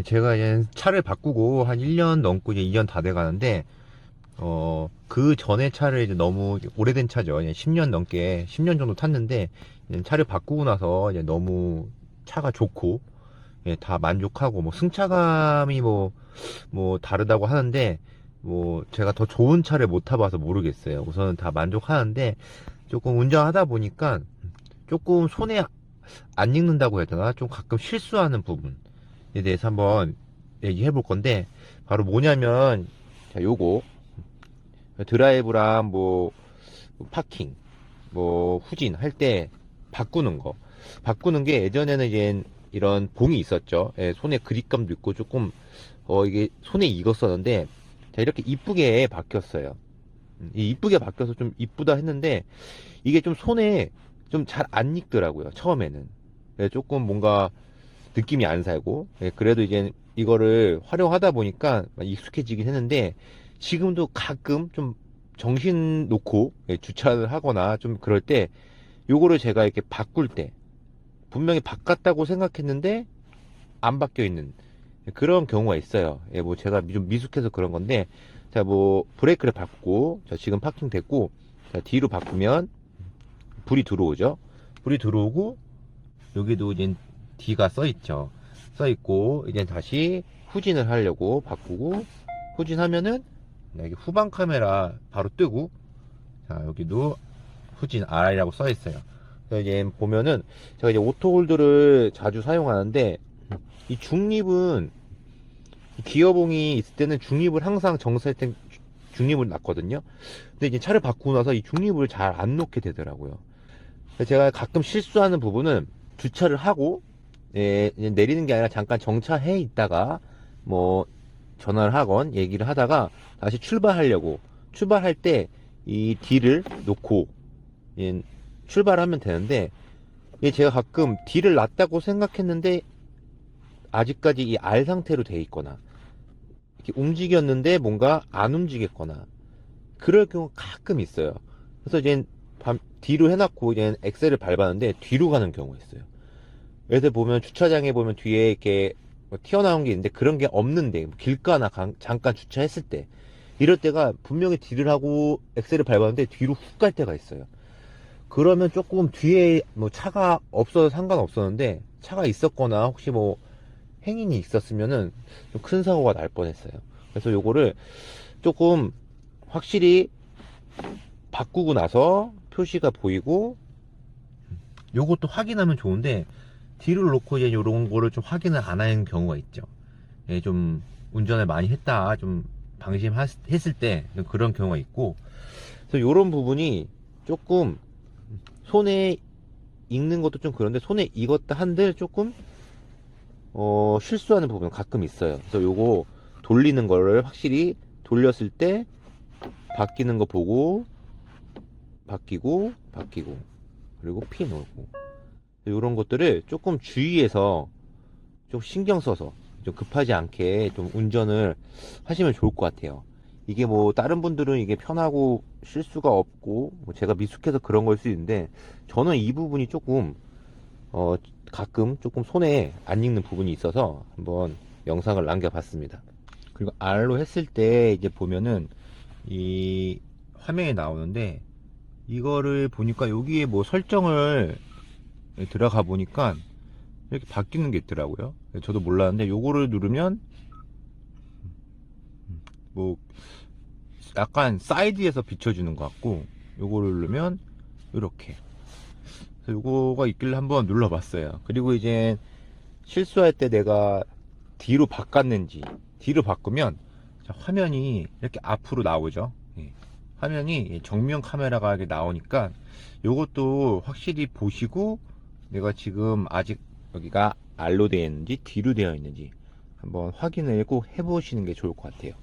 제가 이제 차를 바꾸고 한 1년 넘고 이제 2년 다 돼 가는데, 어, 그 전에 차를 이제 너무 오래된 차죠. 이제 10년 넘게, 10년 정도 탔는데, 차를 바꾸고 나서 이제 너무 차가 좋고, 예, 다 만족하고, 뭐 승차감이 뭐, 뭐 다르다고 하는데, 뭐 제가 더 좋은 차를 못 타봐서 모르겠어요. 우선은 다 만족하는데, 조금 운전하다 보니까 조금 손에 안 익는다고 해야 되나? 좀 가끔 실수하는 부분에 대해서 한번 얘기해 볼 건데, 바로 뭐냐면, 자, 요거. 드라이브랑 뭐, 파킹, 뭐, 후진 할 때 바꾸는 거. 바꾸는 게 예전에는 이제 이런 봉이 있었죠. 예, 손에 그립감도 있고 조금, 어, 이게 손에 익었었는데, 자, 이렇게 이쁘게 바뀌었어요. 음, 이 이쁘게 바뀌어서 좀 이쁘다 했는데, 이게 좀 손에 좀 잘 안 익더라고요. 처음에는. 예, 조금 뭔가 느낌이 안 살고, 예, 그래도 이제 이거를 활용하다 보니까 익숙해지긴 했는데, 지금도 가끔 좀 정신 놓고 예, 주차를 하거나 좀 그럴 때, 요거를 제가 이렇게 바꿀 때, 분명히 바꿨다고 생각했는데, 안 바뀌어 있는 그런 경우가 있어요. 예, 뭐 제가 좀 미숙해서 그런 건데, 자, 뭐 브레이크를 밟고, 자, 지금 파킹 됐고, 자, 뒤로 바꾸면 불이 들어오죠. 불이 들어오고, 여기도 이제 D가 써 있죠. 써 있고, 이제 다시 후진을 하려고 바꾸고, 후진하면은, 여기 후방 카메라 바로 뜨고, 자, 여기도 후진 R이라고 써 있어요. 그래서 이제 보면은, 제가 이제 오토홀드를 자주 사용하는데, 이 중립은 이 기어봉이 있을 때는 중립을 항상 정사할 땐 주- 중립을 놨거든요. 근데 이제 차를 바꾸고 나서 이 중립을 잘 안 놓게 되더라고요. 제가 가끔 실수하는 부분은 주차를 하고 예, 내리는 게 아니라 잠깐 정차해 있다가 뭐 전화를 하건 얘기를 하다가 다시 출발하려고 출발할 때 이 D를 놓고 예, 출발하면 되는데 예, 제가 가끔 D를 놨다고 생각했는데 아직까지 이 R 상태로 돼 있거나 이렇게 움직였는데 뭔가 안 움직였거나 그럴 경우 가끔 있어요. 그래서 이제 밤- 뒤로 해놨고 이제 엑셀을 밟았는데 뒤로 가는 경우가 있어요. 그래서 보면 주차장에 보면 뒤에 이렇게 뭐 튀어나온 게 있는데 그런 게 없는데 뭐 길가나 강- 잠깐 주차했을 때 이럴 때가 분명히 뒤를 하고 엑셀을 밟았는데 뒤로 훅 갈 때가 있어요. 그러면 조금 뒤에 뭐 차가 없어도 상관없었는데 차가 있었거나 혹시 뭐 행인이 있었으면은 좀 큰 사고가 날 뻔했어요. 그래서 요거를 조금 확실히 바꾸고 나서 표시가 보이고 요것도 확인하면 좋은데 뒤를 놓고 이제 요런 거를 좀 확인을 안 하는 경우가 있죠. 예, 좀 운전을 많이 했다, 좀 방심했을 때 그런 경우가 있고 그래서 요런 부분이 조금 손에 익는 것도 좀 그런데 손에 익었다 한들 조금 어, 실수하는 부분 가끔 있어요. 그래서 요거 돌리는 거를 확실히 돌렸을 때 바뀌는 거 보고 바뀌고 바뀌고 그리고 피 놀고 이런 것들을 조금 주의해서 좀 신경 써서 좀 급하지 않게 좀 운전을 하시면 좋을 것 같아요. 이게 뭐 다른 분들은 이게 편하고 실수가 없고 뭐 제가 미숙해서 그런 걸 수 있는데 저는 이 부분이 조금 어 가끔 조금 손에 안 익는 부분이 있어서 한번 영상을 남겨봤습니다. 그리고 R로 했을 때 이제 보면은 이 화면에 나오는데 이거를 보니까 여기에 뭐 설정을 들어가 보니까 이렇게 바뀌는 게 있더라고요. 저도 몰랐는데 요거를 누르면 뭐 약간 사이드에서 비춰주는 것 같고 요거를 누르면 이렇게 그래서 요거가 있길래 한번 눌러봤어요. 그리고 이제 실수할 때 내가 뒤로 바꿨는지 뒤로 바꾸면 자, 화면이 이렇게 앞으로 나오죠. 예. 화면이 정면 카메라가 이렇게 나오니까 요것도 확실히 보시고 내가 지금 아직 여기가 R로 되어 있는지 D로 되어 있는지 한번 확인을 꼭 해보시는 게 좋을 것 같아요.